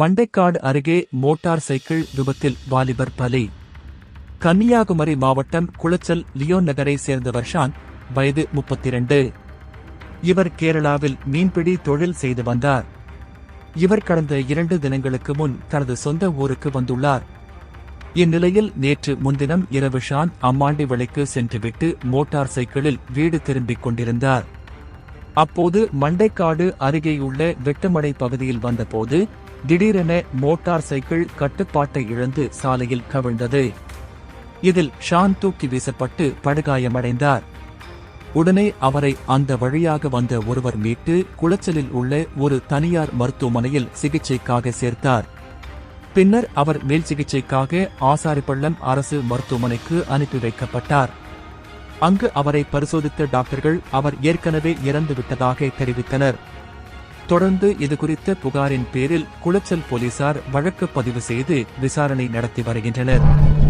மண்டைக்காடு அருகே motor cycle விபத்தில் வாலிபர் பலி. கன்னியாகுமரி மாவட்டம் குளச்சல் லியோன் நகரை சேர்ந்தவர் ஷான் வயது 32 இவர் கேரளாவில் மீன்பிடி தொழில் செய்து வந்தார். இவர் கடந்த இரண்டு தினங்களுக்கு முன் தனது சொந்த ஊருக்கு வந்துள்ளார். இந்நிலையில் நேற்று முன்தினம் இரவு ஷான் அம்மாண்டி விலைக்கு சென்றுவிட்டு மோட்டார் சைக்கிளில் வீடு திரும்பிக் கொண்டிருந்தார். அப்போது மண்டைக்காடு அருகேயுள்ள வெட்டமடை பகுதியில் வந்தபோது திடீரென மோட்டார் சைக்கிள் கட்டுப்பாட்டை இழந்து சாலையில் கவிழ்ந்தது. இதில் ஷான் தூக்கி வீசப்பட்டு படுகாயமடைந்தார். உடனே அவரை அந்த வழியாக வந்த ஒருவர் மீட்டு குளச்சலில் உள்ள ஒரு தனியார் மருத்துவமனையில் சிகிச்சைக்காக சேர்த்தார். பின்னர் அவர் மேல் சிகிச்சைக்காக ஆசாரிப்பள்ளம் அரசு மருத்துவமனைக்கு அனுப்பி வைக்கப்பட்டார். அங்கு அவரை பரிசோதித்த டாக்டர்கள் அவர் ஏற்கனவே இறந்துவிட்டதாக தெரிவித்தனர். தொடர்ந்து இதுகுறித்த புகாரின் பேரில் குளச்சல் போலீசார் வழக்கு பதிவு செய்து விசாரணை நடத்தி வருகின்றனர்.